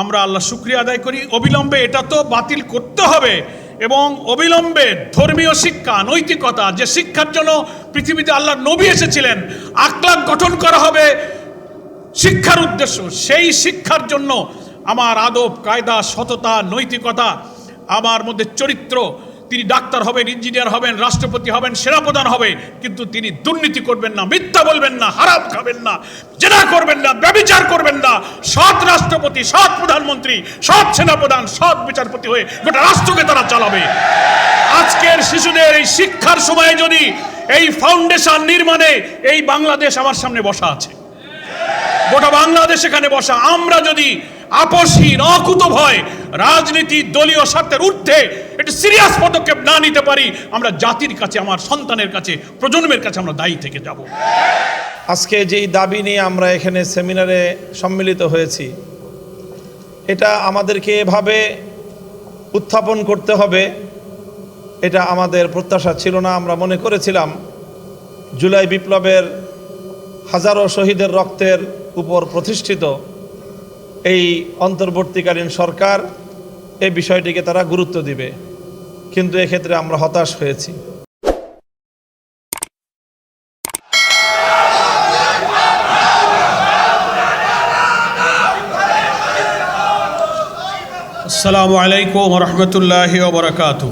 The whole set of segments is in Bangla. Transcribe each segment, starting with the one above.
আমরা আল্লাহ শুক্রিয়া আদায় করি। অবিলম্বে এটা তো বাতিল করতে হবে এবং অবিলম্বে ধর্মীয় শিক্ষা, নৈতিকতা, যে শিক্ষার জন্য পৃথিবীতে আল্লাহ নবী এসেছিলেন আকলাক গঠন করা হবে। শিক্ষার উদ্দেশ্য, সেই শিক্ষার জন্য আমার আদব, কায়দা, সততা, নৈতিকতা, আমার মধ্যে চরিত্র, তিনি ডাক্তার হবেন, ইঞ্জিনিয়ার হবেন, রাষ্ট্রপতি হবেন সেনা সেনাপ্রধান হবে, কিন্তু তিনি দুর্নীতি করবেন না, মিথ্যা বলবেন না, হারাম খাবেন না, জেনা করবেন না, ব্যবিচার করবেন না সৎ রাষ্ট্রপতি সৎ প্রধানমন্ত্রী, সৎ সেনাপ্রধান, সৎ বিচারপতি হয়ে গোটা রাষ্ট্রকে তারা চালাবে। আজকের শিশুদের এই শিক্ষার সময়ে যদি এই ফাউন্ডেশন নির্মাণে এই বাংলাদেশ আমার সামনে বসা আছে, গোটা বাংলাদেশ এখানে বসা, আমরা যদি আপসহীন অকুত ভয়, রাজনীতি, দলীয় স্বার্থের ঊর্ধ্বে একটি সিরিয়াস পদক্ষেপ না নিতে পারি, আমরা জাতির কাছে, আমার সন্তানের কাছে, প্রজন্মের কাছে আমরা দায়ী থেকে যাব। আজকে যেই দাবি নিয়ে আমরা এখানে সেমিনারে সম্মিলিত হয়েছি এটা আমাদেরকে এভাবে উত্থাপন করতে হবে। এটা আমাদের প্রত্যাশা ছিল না, আমরা মনে করেছিলাম জুলাই বিপ্লবের হাজারো শহীদের রক্তের উপর প্রতিষ্ঠিত এই অন্তর্বর্তীকালীন সরকার এই বিষয়টিকে তারা গুরুত্ব দিবে। কিন্তু এক্ষেত্রে আমরা হতাশ হয়েছি। আসসালামু আলাইকুম রহমতুল্লাহ ওবরাকাত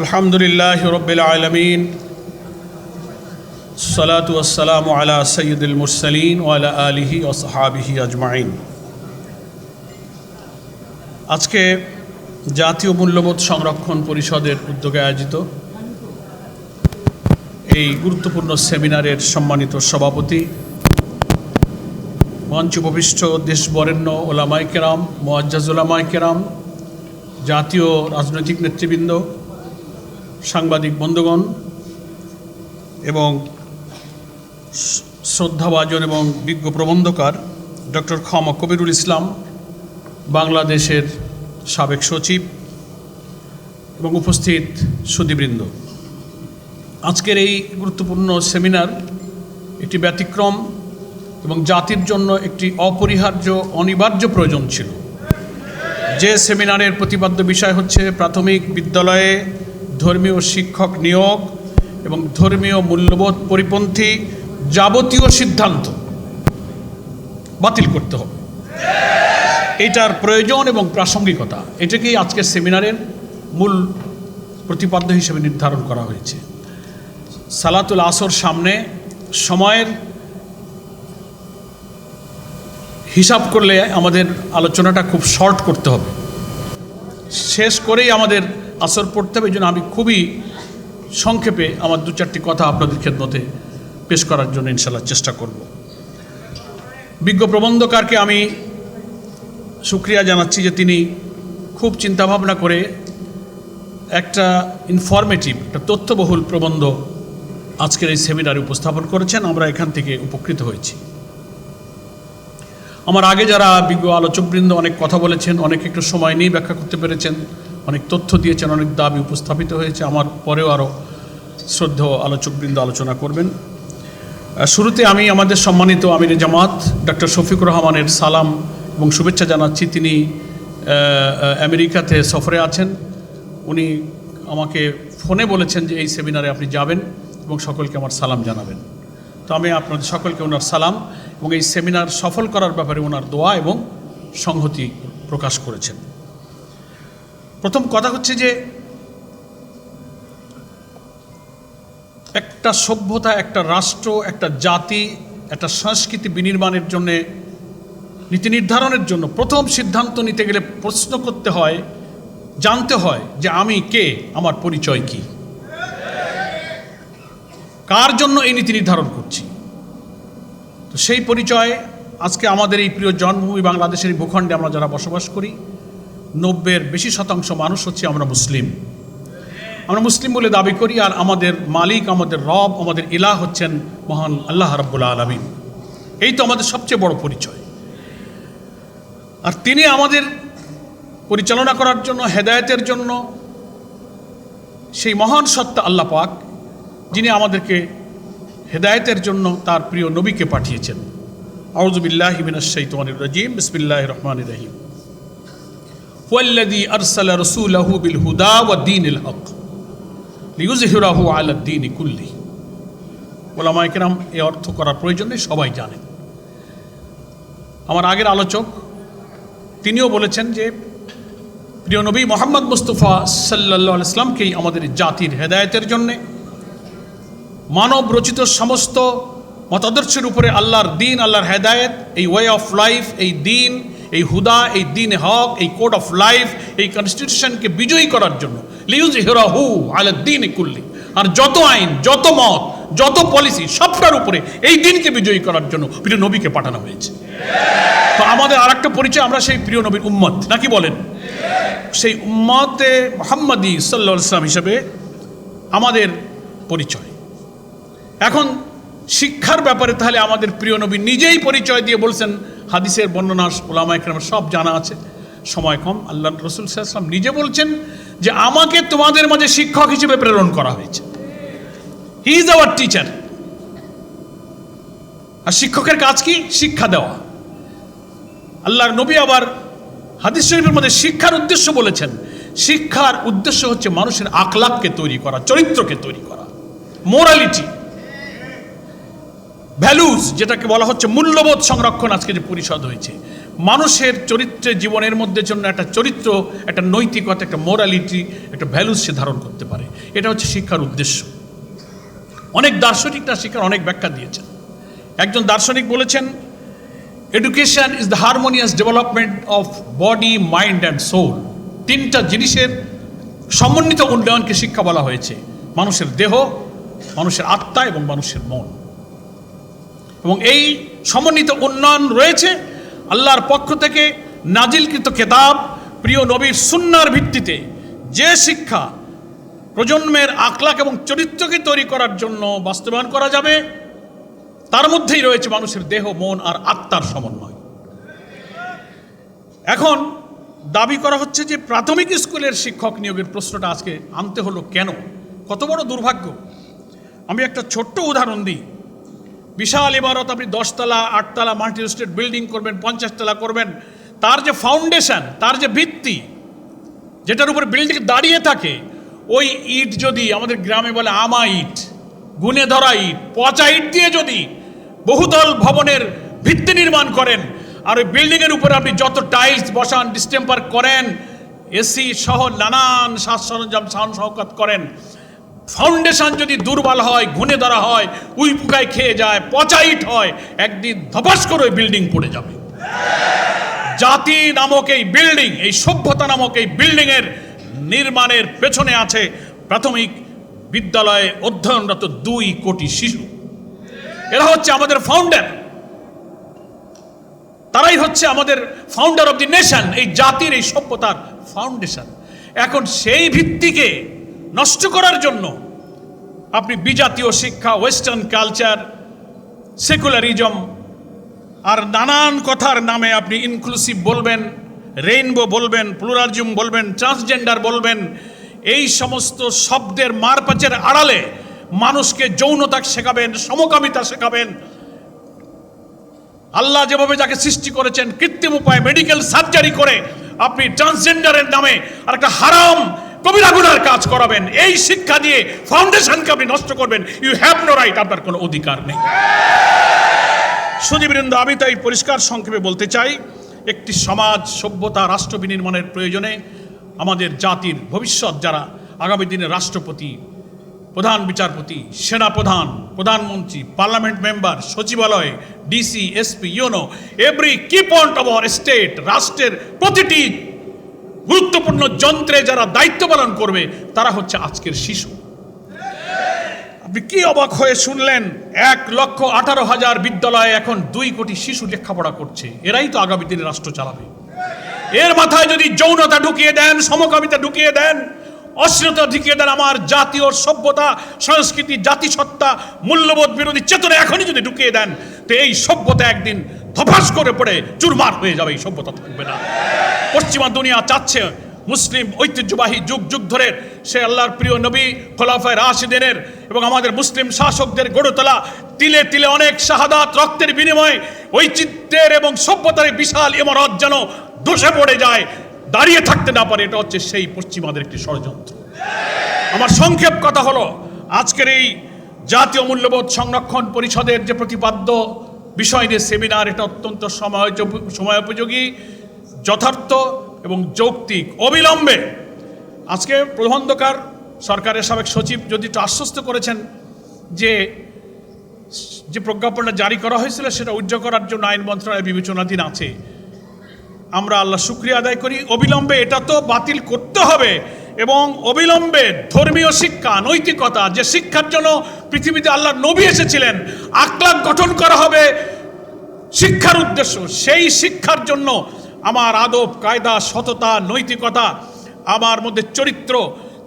আলহামদুলিল্লাহ রবিল আলমিন। সালাতু আসসালাম আলা সৈয়দুল মুরসলিন ওয়ালা আলিহি ও সাহাবিহি আজমাইন। আজকে জাতীয় মূল্যবোধ সংরক্ষণ পরিষদের উদ্যোগে আয়োজিত এই গুরুত্বপূর্ণ সেমিনারের সম্মানিত সভাপতি মঞ্চ উপবিষ্ট দেশ বরেণ্য ওলামাই কেরাম, মোয়াজ্জাজ ওলামাই কেরাম, জাতীয় রাজনৈতিক নেতৃবৃন্দ, সাংবাদিক বন্ধুগণ এবং শ্রদ্ধাভাজন এবং বিজ্ঞ প্রবন্ধকার ডক্টর খামা কবিরুল ইসলাম, বাংলাদেশের সাবেক সচিব এবং উপস্থিত সুদীবৃন্দ। আজকের এই গুরুত্বপূর্ণ সেমিনার একটি ব্যতিক্রম এবং জাতির জন্য একটি অপরিহার্য, অনিবার্য প্রয়োজন ছিল। যে সেমিনারের প্রতিপাদ্য বিষয় হচ্ছে প্রাথমিক বিদ্যালয়ে ধর্মীয় শিক্ষক নিয়োগ এবং ধর্মীয় মূল্যবোধ পরিপন্থী যাবতীয় সিদ্ধান্ত বাতিল করতে হবে। এটার প্রয়োজন এবং প্রাসঙ্গিকতা, এটাকেই আজকের সেমিনারের মূল প্রতিপাদ্য হিসেবে নির্ধারণ করা হয়েছে। সালাতুল আসর সামনে সময়ের হিসাব করলে আমাদের আলোচনাটা খুব শর্ট করতে হবে। শেষ করেই আমাদের আসর পড়তে হবে, এই জন্য আমি খুবই সংক্ষেপে আমার দু চারটি কথা আপনাদের খেদমতে পেশ করার জন্য ইনশাল্লাহ চেষ্টা করব। বিজ্ঞ প্রবন্ধকারকে আমি সুক্রিয়া জানাচ্ছি যে তিনি খুব চিন্তাভাবনা করে একটা ইনফরমেটিভ একটা তথ্যবহুল প্রবন্ধ আজকের এই সেমিনারে উপস্থাপন করেছেন। আমরা এখান থেকে উপকৃত হয়েছি। আমার আগে যারা বিজ্ঞ আলোচকবৃন্দ অনেক কথা বলেছেন, অনেক একটু সময় নিয়ে ব্যাখ্যা করতে পেরেছেন, অনেক তথ্য দিয়েছেন, অনেক দাবি উপস্থাপিত হয়েছে, আমার পরেও আরও শ্রদ্ধেয় আলোচকবৃন্দ আলোচনা করবেন। শুরুতে আমি আমাদের সম্মানিত আমির জামাত ডক্টর শফিকুর রহমানের সালাম এবং শুভেচ্ছা জানাচ্ছি। তিনি আমেরিকাতে সফরে আছেন। উনি আমাকে ফোনে বলেছেন যে এই সেমিনারে আপনি যাবেন এবং সকলকে আমার সালাম জানাবেন। তো আমি আপনাদের সকলকে ওনার সালাম। এবং এই সেমিনার সফল করার ব্যাপারে ওনার দোয়া এবং সংহতি প্রকাশ করেছেন। প্রথম কথা হচ্ছে যে, একটা সভ্যতা, একটা রাষ্ট্র, একটা জাতি, একটা সংস্কৃতি বিনির্মাণের জন্যে, নীতি নির্ধারণের জন্য প্রথম সিদ্ধান্ত নিতে গেলে প্রশ্ন করতে হয়, জানতে হয় যে আমি কে, আমার পরিচয় কি? কার জন্য এই নীতি নির্ধারণ করছি? তো সেই পরিচয় আজকে আমাদের এই প্রিয় জন্মভূমি বাংলাদেশের ভূখণ্ডে আমরা যারা বসবাস করি নব্বের বেশি শতাংশ মানুষ হচ্ছে আমরা মুসলিম। আমরা মুসলিম বলে দাবি করি আর আমাদের মালিক, আমাদের রব, আমাদের ইলাহ হচ্ছেন মহান আল্লাহ রাব্বুল আলমিন। এই তো আমাদের সবচেয়ে বড় পরিচয়। আর তিনি আমাদের পরিচালনা করার জন্য, হেদায়েতের জন্য সেই মহান সত্তা আল্লাহ পাক, যিনি আমাদেরকে হেদায়েতের জন্য তার প্রিয় নবীকে পাঠিয়েছেন أعوذ بالله من الشيطان الرجيم بسم الله الرحمن الرحيم هو الذي أرسل رسوله بالهدى والدين الحق ليظهره على الدين كله ওলামা একরাম এই অর্থ করার প্রয়োজন নেই সবাই জানেন আমার আগের আলোচক তিনিও বলেছেন যে প্রিয় নবী মোহাম্মদ মুস্তফা সাল্লাহ ইসলামকেই আমাদের জাতির হেদায়েতের জন্যে মানব রচিত সমস্ত মতাদর্শের উপরে আল্লাহর দিন, আল্লাহর হেদায়েত, এই ওয়ে অফ লাইফ এই দিন, এই হুদা, এই দিন হক, এই কোড অফ লাইফ এই কনস্টিটিউশনকে বিজয়ী করার জন্য। লিউজ হিরাহু আলা দিন কুল্লি। আর যত আইন, যত মত, যত পলিসি সবটার উপরে এই দিনকে বিজয়ী করার জন্য প্রিয় নবীকে পাঠানো হয়েছে। তো আমাদের আর একটা পরিচয়, আমরা সেই প্রিয় নবীর উম্মত। নাকি বলেন? সেই উম্মতে মোহাম্মদী সাল্লা ইসলাম হিসেবে আমাদের পরিচয়। এখন শিক্ষার ব্যাপারে তাহলে আমাদের প্রিয় নবী নিজেই পরিচয় দিয়ে বলছেন, হাদিসের বর্ণনা ওলামা একরামের সব জানা আছে। সময় কম, আল্লাহ রসুল সাল্লাম নিজে বলছেন যে আমাকে তোমাদের মাঝে শিক্ষক হিসেবে প্রেরণ করা হয়েছে। হি ইজ আওয়ার টিচার আর শিক্ষকের কাজ কি? শিক্ষা দেওয়া। আল্লাহর নবী আবার হাদিস শরীফের মধ্যে শিক্ষার উদ্দেশ্য বলেছেন, শিক্ষার উদ্দেশ্য হচ্ছে মানুষের আকলাককে তৈরি করা, চরিত্রকে তৈরি করা মোরালিটি ভ্যালুজ যেটাকে বলা হচ্ছে মূল্যবোধ সংরক্ষণ, আজকে যে পরিষদ হয়েছে। মানুষের চরিত্রে, জীবনের মধ্যে জন্য একটা চরিত্র, একটা নৈতিকতা, একটা মোরালিটি একটা ভ্যালুজ সে ধারণ করতে পারে। এটা হচ্ছে শিক্ষার উদ্দেশ্য। অনেক দার্শনিকরা শিক্ষার অনেক ব্যাখ্যা দিয়েছেন। একজন দার্শনিক বলেছেন education is the harmonious development of body mind and soul তিনটা জিনিসের সমন্বিত উন্নয়নকে শিক্ষা বলা হয়েছে। মানুষের দেহ, মানুষের আত্মা এবং মানুষের মন। এবং এই সমন্বিত উন্নয়ন রয়েছে আল্লাহর পক্ষ থেকে নাজিলকৃত কেতাব প্রিয় নবীর সুন্নার ভিত্তিতে। যে শিক্ষা প্রজন্মের আকলাক এবং চরিত্রকে তৈরি করার জন্য বাস্তবায়ন করা যাবে, তার মধ্যেই রয়েছে মানুষের দেহ, মন আর আত্মার সমন্বয়। এখন দাবি করা হচ্ছে যে প্রাথমিক স্কুলের শিক্ষক নিয়োগের প্রশ্নটা আজকে আনতে হলো কেন? কত বড় দুর্ভাগ্য। আমি একটা ছোট্ট উদাহরণ দিই। বিশাল ইমারত, আপনি দশতলা, আটতলা মাল্টি স্টেট বিল্ডিং করবেন, পঞ্চাশতলা করবেন। তার যে ফাউন্ডেশন, তার যে ভিত্তি, যেটার উপর বিল্ডিং দাঁড়িয়ে থাকে, ওই ইট যদি আমাদের গ্রামে বলে আমা ইট, গুনে ধরা ইট, পচা ইট দিয়ে যদি বহুতল ভবনের ভিত্তি নির্মাণ করেন, আর ওই বিল্ডিংয়ের উপরে আপনি যত টাইলস বসান, ডিস্টেম্পার করেন, এসি সহ নানান সাজ সরঞ্জাম, সাউন্ড সহকাত করেন ফাউন্ডেশন যদি দুর্বল হয় ঘুনে ধরা হয়, উই পোকায় খেয়ে যায়, পচাইট হয়, একদিন ধপাস করে ওই বিল্ডিং পড়ে যাবে। জাতি নামক এই বিল্ডিং এই সভ্যতা নামক এই বিল্ডিং এর নির্মাণের পেছনে আছে প্রাথমিক বিদ্যালয়ে অধ্যয়নরত দুই কোটি শিশু। এরা হচ্ছে আমাদের ফাউন্ডার তারাই হচ্ছে আমাদের ফাউন্ডার অফ দি নেশন এই জাতির, এই সভ্যতার ফাউন্ডেশন এখন সেই ভিত্তিকে নষ্ট করার জন্য আপনি বিজাতীয় শিক্ষা ওয়েস্টার্ন কালচার সেকুলারিজম আর নানান কথার নামে আপনি ইনক্লুসিভ বলবেন রেইনবো বলবেন প্লুরালিজম বলবেন ট্রান্সজেন্ডার বলবেন, এই সমস্ত শব্দের মারপাচের আড়ালে মানুষকে যৌনতা শেখাবেন, সমকামিতা শেখাবেন। আল্লাহ যেভাবে যাকে সৃষ্টি করেছেন, কৃত্রিম উপায়ে মেডিকেল সার্জারি করে আপনি ট্রান্সজেন্ডারের নামে আর একটা হারাম কবিরা গুনার কাজ করাবেন। এই শিক্ষা দিয়ে ফাউন্ডেশনকে আপনি নষ্ট করবেন। ইউ হ্যাভ নো রাইট আপনার কোনো অধিকার নেই। সুদীবৃন্দ আমি তাই পরিষ্কার সংক্ষেপে বলতে চাই, একটি সমাজ সভ্যতা, রাষ্ট্র বিনির্মাণের প্রয়োজনে আমাদের জাতির ভবিষ্যৎ যারা আগামী দিনে রাষ্ট্রপতি, প্রধান বিচারপতি, সেনাপ্রধান, প্রধানমন্ত্রী, পার্লামেন্ট মেম্বার, সচিবালয়, DC, SP, UNO, every key point of our state রাষ্ট্রের প্রতিটি গুরুত্বপূর্ণ যন্ত্রে যারা দায়িত্ব পালন করবে, তারা হচ্ছে আজকের শিশু। আপনি কি অবাক হয়ে শুনলেন? এক লক্ষ আঠারো হাজার বিদ্যালয়ে এখন দুই কোটি শিশু লেখাপড়া করছে। এরাই তো আগামী দিনে রাষ্ট্র চালাবে। এর মাথায় যদি যৌনতা ঢুকিয়ে দেন, সমকামিতা ঢুকিয়ে দেন অশ্লীলতা ঢুকিয়ে দেন আমার জাতীয় সভ্যতা, সংস্কৃতি, জাতিসত্তা, মূল্যবোধ বিরোধী চেতনা এখনই যদি ঢুকিয়ে দেন, তো এই সভ্যতা একদিন ধপাস করে পড়ে, চুরমার হয়ে যাবে, এই সভ্যতা থাকবে না। পশ্চিমা দুনিয়া চাচ্ছে মুসলিম ঐতিহ্যবাহী যুগ যুগ ধরে সে আল্লাহর প্রিয় নবী খোলাফায় রাশিদিনের এবং আমাদের মুসলিম শাসকদের গড়ে তোলা তিলে তিলে অনেক শাহাদাত, রক্তের বিনিময়ে ঐচিত্যের এবং সভ্যতার বিশাল ইমারত যেন ধসে পড়ে যায়, দাঁড়িয়ে থাকতে না পারে, এটা হচ্ছে সেই পশ্চিমাদের একটি ষড়যন্ত্র। আমার সংক্ষেপ কথা হলো, আজকের এই জাতীয় মূল্যবোধ সংরক্ষণ পরিষদের যে প্রতিপাদ্য বিষয় নিয়ে সেমিনার এটা অত্যন্ত সময় সময়োপযোগী, যথার্থ এবং যৌক্তিক, অবিলম্বে। আজকে প্রবন্ধকার সরকারের সাবেক সচিব যদি একটু আশ্বস্ত করেছেন যে যে প্রজ্ঞাপনটা জারি করা হয়েছিল সেটা উজ্জ্ব করার জন্য আইন মন্ত্রণালয় বিবেচনাধীন আছে। আমরা আল্লাহ শুক্রিয়া আদায় করি। অবিলম্বে এটা তো বাতিল করতে হবে। এবং অবিলম্বে ধর্মীয় শিক্ষা, নৈতিকতা, যে শিক্ষার জন্য পৃথিবীতে আল্লাহ নবী এসেছিলেন আকলাক গঠন করা হবে শিক্ষার উদ্দেশ্য। সেই শিক্ষার জন্য আমার আদব, কায়দা, সততা, নৈতিকতা, আমার মধ্যে চরিত্র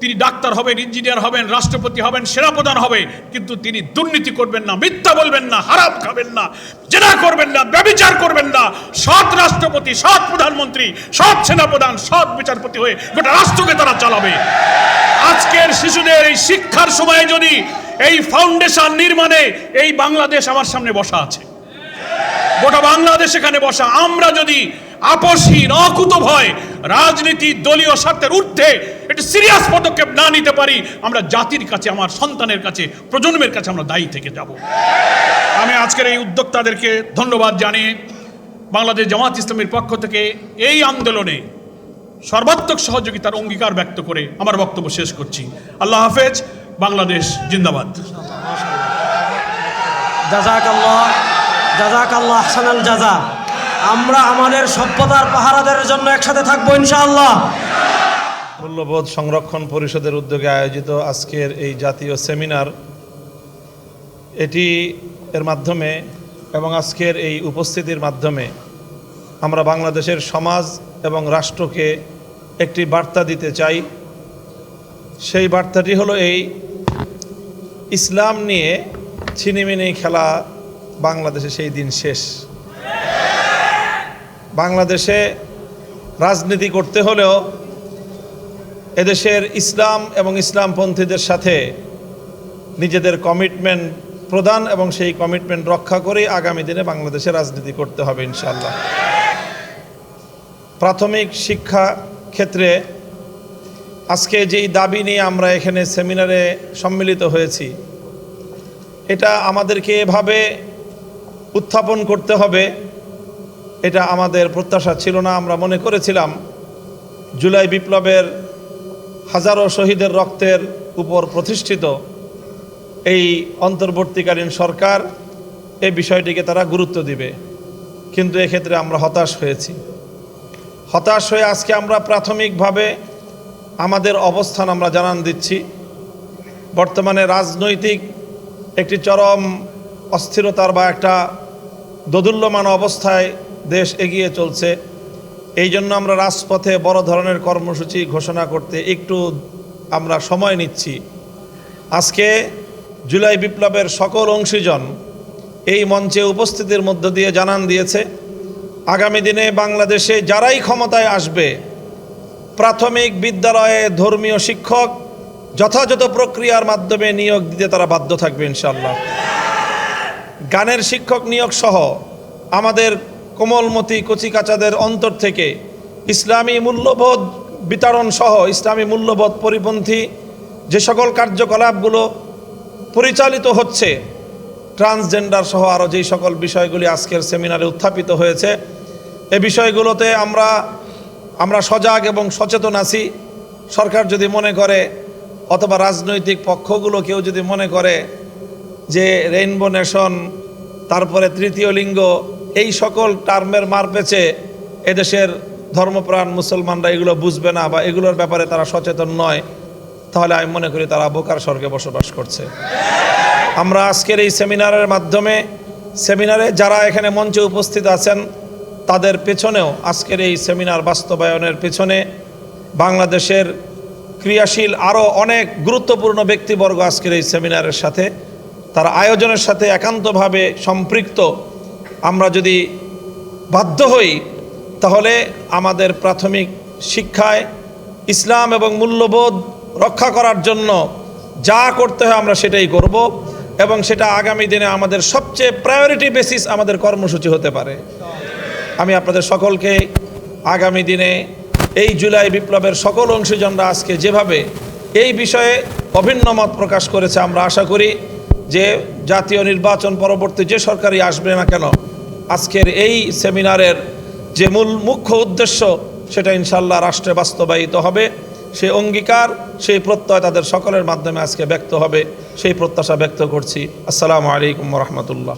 তিনি ডাক্তার হবেন, ইঞ্জিনিয়ার হবেন, রাষ্ট্রপতি হবেন, সেনাপ্রধান হবে কিন্তু তিনি দুর্নীতি করবেন না, মিথ্যা বলবেন না, হারাম খাবেন না, জেনা করবেন না, ব্যবিচার করবেন না। সৎ রাষ্ট্রপতি, সৎ প্রধানমন্ত্রী, সৎ সেনাপ্রধান, সৎ বিচারপতি হয়ে গোটা রাষ্ট্রকে তারা চালাবে। আজকের শিশুদের এই শিক্ষার সময়ে যদি এই ফাউন্ডেশন নির্মাণে এই বাংলাদেশ আমার সামনে বসা আছে। গোটা বাংলাদেশ এখানে বসা। আমরা যদি আপসহীন অকুত ভয়, রাজনীতি, দলীয় স্বার্থের ঊর্ধ্বে একটি সিরিয়াস পদক্ষেপ না নিতে পারি, আমরা জাতির কাছে, আমার সন্তানের কাছে, প্রজন্মের কাছে আমরা দায়ী থেকে যাব। আমি আজকের এই উদ্যোক্তাদেরকে ধন্যবাদ জানিয়ে বাংলাদেশ জামাত ইসলামের পক্ষ থেকে এই আন্দোলনে সর্বাত্মক সহযোগিতার অঙ্গীকার ব্যক্ত করে আমার বক্তব্য শেষ করছি। আল্লাহ হাফেজ, বাংলাদেশ জিন্দাবাদ। জাজাক আল্লাহ জাজাক আল্লাহ হাসানাল জাজা। আমরা আমাদের সভ্যতার পাহারাদের জন্য একসাথে থাকব ইনশাআল্লাহ। মূল্যবোধ সংরক্ষণ পরিষদের উদ্যোগে আয়োজিত আজকের এই জাতীয় সেমিনার। এটি এর মাধ্যমে এবং আজকের এই উপস্থিতির মাধ্যমে আমরা বাংলাদেশের সমাজ এবং রাষ্ট্রকে একটি বার্তা দিতে চাই। সেই বার্তাটি হলো এই, ইসলাম নিয়ে ছিনিমিনি খেলা বাংলাদেশে সেই দিন শেষ। বাংলাদেশে রাজনীতি করতে হলেও এদেশের ইসলাম এবং ইসলামপন্থীদের সাথে নিজেদের কমিটমেন্ট প্রদান এবং সেই কমিটমেন্ট রক্ষা করেই আগামী দিনে বাংলাদেশে রাজনীতি করতে হবে ইনশাল্লাহ প্রাথমিক শিক্ষা ক্ষেত্রে আজকে যেই দাবি নিয়ে আমরা এখানে সেমিনারে সম্মিলিত হয়েছি, এটা আমাদেরকে এভাবে উত্থাপন করতে হবে। এটা আমাদের প্রত্যাশা ছিল না, আমরা মনে করেছিলাম জুলাই বিপ্লবের হাজারো শহীদের রক্তের উপর প্রতিষ্ঠিত এই অন্তর্বর্তীকালীন সরকার এই বিষয়টিকে তারা গুরুত্ব দিবে। কিন্তু এক্ষেত্রে আমরা হতাশ হয়েছি। হতাশ হয়ে আজকে আমরা প্রাথমিকভাবে আমাদের অবস্থান আমরা জানান দিচ্ছি। বর্তমানে রাজনৈতিক একটি চরম অস্থিরতার বা একটা দোদুল্যমান অবস্থায় দেশ এগিয়ে চলছে। এই জন্য আমরা রাজপথে বড় ধরনের কর্মসূচি ঘোষণা করতে একটু আমরা সময় নিচ্ছি। আজকে জুলাই বিপ্লবের সকল অংশীজন এই মঞ্চে উপস্থিতির মধ্য দিয়ে জানান দিয়েছে, আগামী দিনে বাংলাদেশে যারাই ক্ষমতায় আসবে, প্রাথমিক বিদ্যালয়ে ধর্মীয় শিক্ষক যথাযথ প্রক্রিয়ার মাধ্যমে নিয়োগ দিতে তারা বাধ্য থাকবে ইনশাল্লাহ গানের শিক্ষক নিয়োগ সহ আমাদের কোমলমতি কচিকাচাদের অন্তর থেকে ইসলামী মূল্যবোধ বিতরণ সহ ইসলামী মূল্যবোধ পরিপন্থী যে সকল কার্যকলাপগুলো পরিচালিত হচ্ছে, ট্রান্সজেন্ডার সহ আরও যেই সকল বিষয়গুলি আজকের সেমিনারে উত্থাপিত হয়েছে, এ বিষয়গুলোতে আমরা আমরা সজাগ এবং সচেতন আছি। সরকার যদি মনে করে, অথবা রাজনৈতিক পক্ষগুলো কেউ যদি মনে করে যে রেইনবো নেশন তারপরে তৃতীয় লিঙ্গ, এই সকল টার্মের মার পেছে এদেশের ধর্মপ্রাণ মুসলমানরা এগুলো বুঝবে না বা এগুলোর ব্যাপারে তারা সচেতন নয়। তাহলে আমি মনে করি তারা বোকার স্বর্গে বসবাস করছে। আমরা আজকের এই সেমিনারের মাধ্যমে, সেমিনারে যারা এখানে মঞ্চে উপস্থিত আছেন, তাদের পেছনেও আজকের এই সেমিনার বাস্তবায়নের পেছনে বাংলাদেশের ক্রিয়াশীল আরও অনেক গুরুত্বপূর্ণ ব্যক্তিবর্গ আজকের এই সেমিনারের সাথে তারা আয়োজনের সাথে একান্তভাবে সম্পৃক্ত আমরা যদি বাধ্য হই, তাহলে আমাদের প্রাথমিক শিক্ষায় ইসলাম এবং মূল্যবোধ রক্ষা করার জন্য যা করতে হয় আমরা সেটাই করব এবং সেটা আগামী দিনে আমাদের সবচেয়ে প্রায়োরিটি বেসিস আমাদের কর্মসূচি হতে পারে। আমি আপনাদের সকলকে আগামী দিনে এই জুলাই বিপ্লবের সকল অংশীজনরা আজকে যেভাবে এই বিষয়ে অভিন্ন মত প্রকাশ করেছে আমরা আশা করি যে জাতীয় নির্বাচন পরবর্তী যে সরকারই আসবে না কেন, আজকের এই সেমিনারের যে মূল মুখ্য উদ্দেশ্য, সেটা ইনশাল্লাহ রাষ্ট্রে বাস্তবায়িত হবে। সেই অঙ্গীকার, সেই প্রত্যয় তাদের সকলের মাধ্যমে আজকে ব্যক্ত হবে। সেই প্রত্যাশা ব্যক্ত করছি। আসসালামু আলাইকুম রহমতুল্লাহ।